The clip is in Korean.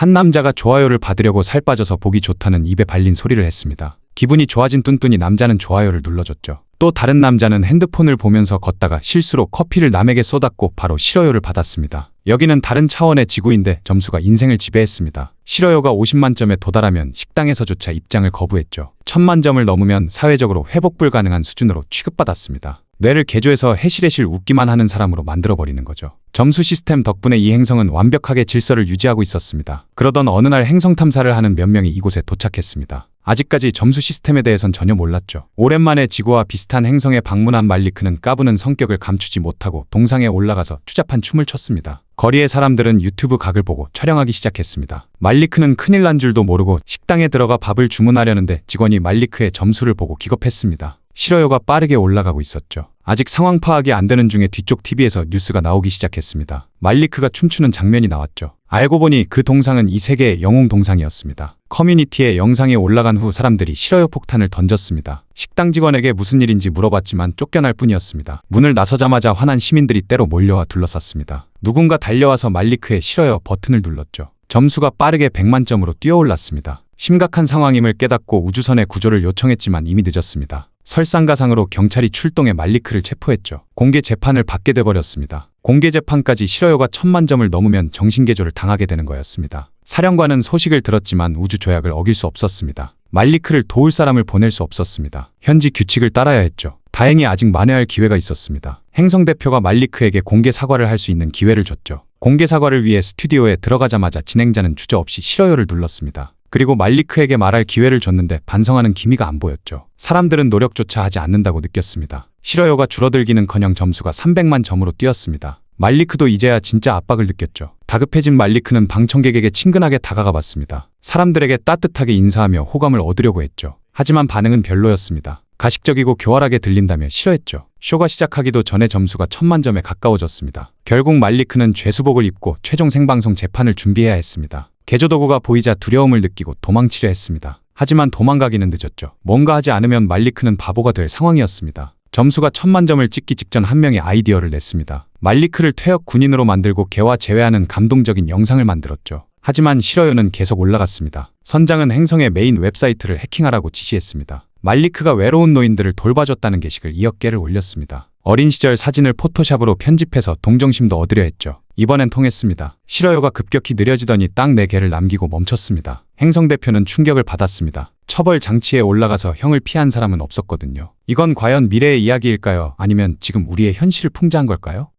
한 남자가 좋아요를 받으려고 살 빠져서 보기 좋다는 입에 발린 소리를 했습니다. 기분이 좋아진 뚠뚠이 남자는 좋아요를 눌러줬죠. 또 다른 남자는 핸드폰을 보면서 걷다가 실수로 커피를 남에게 쏟았고 바로 싫어요를 받았습니다. 여기는 다른 차원의 지구인데 점수가 인생을 지배했습니다. 싫어요가 50만 점에 도달하면 식당에서조차 입장을 거부했죠. 1000만 점을 넘으면 사회적으로 회복 불가능한 수준으로 취급받았습니다. 뇌를 개조해서 해실해실 웃기만 하는 사람으로 만들어버리는 거죠. 점수 시스템 덕분에 이 행성은 완벽하게 질서를 유지하고 있었습니다. 그러던 어느 날 행성 탐사를 하는 몇 명이 이곳에 도착했습니다. 아직까지 점수 시스템에 대해선 전혀 몰랐죠. 오랜만에 지구와 비슷한 행성에 방문한 말리크는 까부는 성격을 감추지 못하고 동상에 올라가서 추잡한 춤을 췄습니다. 거리의 사람들은 유튜브 각을 보고 촬영하기 시작했습니다. 말리크는 큰일 난 줄도 모르고 식당에 들어가 밥을 주문하려는데 직원이 말리크의 점수를 보고 기겁했습니다. 싫어요가 빠르게 올라가고 있었죠. 아직 상황 파악이 안 되는 중에 뒤쪽 TV에서 뉴스가 나오기 시작했습니다. 말리크가 춤추는 장면이 나왔죠. 알고 보니 그 동상은 이 세계의 영웅 동상이었습니다. 커뮤니티에 영상이 올라간 후 사람들이 싫어요 폭탄을 던졌습니다. 식당 직원에게 무슨 일인지 물어봤지만 쫓겨날 뿐이었습니다. 문을 나서자마자 화난 시민들이 때로 몰려와 둘러쌌습니다. 누군가 달려와서 말리크의 싫어요 버튼을 눌렀죠. 점수가 빠르게 100만 점으로 뛰어올랐습니다. 심각한 상황임을 깨닫고 우주선에 구조를 요청했지만 이미 늦었습니다. 설상가상으로 경찰이 출동해 말리크를 체포했죠. 공개 재판을 받게 돼버렸습니다. 공개 재판까지 싫어요가 천만 점을 넘으면 정신개조를 당하게 되는 거였습니다. 사령관은 소식을 들었지만 우주 조약을 어길 수 없었습니다. 말리크를 도울 사람을 보낼 수 없었습니다. 현지 규칙을 따라야 했죠. 다행히 아직 만회할 기회가 있었습니다. 행성 대표가 말리크에게 공개 사과를 할 수 있는 기회를 줬죠. 공개 사과를 위해 스튜디오에 들어가자마자 진행자는 주저없이 싫어요를 눌렀습니다. 그리고 말리크에게 말할 기회를 줬는데 반성하는 기미가 안 보였죠. 사람들은 노력조차 하지 않는다고 느꼈습니다. 싫어요가 줄어들기는커녕 점수가 300만 점으로 뛰었습니다. 말리크도 이제야 진짜 압박을 느꼈죠. 다급해진 말리크는 방청객에게 친근하게 다가가 봤습니다. 사람들에게 따뜻하게 인사하며 호감을 얻으려고 했죠. 하지만 반응은 별로였습니다. 가식적이고 교활하게 들린다며 싫어했죠. 쇼가 시작하기도 전에 점수가 천만 점에 가까워졌습니다. 결국 말리크는 죄수복을 입고 최종 생방송 재판을 준비해야 했습니다. 개조도구가 보이자 두려움을 느끼고 도망치려 했습니다. 하지만 도망가기는 늦었죠. 뭔가 하지 않으면 말리크는 바보가 될 상황이었습니다. 점수가 천만 점을 찍기 직전 한 명이 아이디어를 냈습니다. 말리크를 퇴역 군인으로 만들고 개와 재회하는 감동적인 영상을 만들었죠. 하지만 싫어요는 계속 올라갔습니다. 선장은 행성의 메인 웹사이트를 해킹하라고 지시했습니다. 말리크가 외로운 노인들을 돌봐줬다는 게시글 2억 개를 올렸습니다. 어린 시절 사진을 포토샵으로 편집해서 동정심도 얻으려 했죠. 이번엔 통했습니다. 싫어요가 급격히 느려지더니 딱 4개를 남기고 멈췄습니다. 행성 대표는 충격을 받았습니다. 처벌 장치에 올라가서 형을 피한 사람은 없었거든요. 이건 과연 미래의 이야기일까요? 아니면 지금 우리의 현실을 풍자한 걸까요?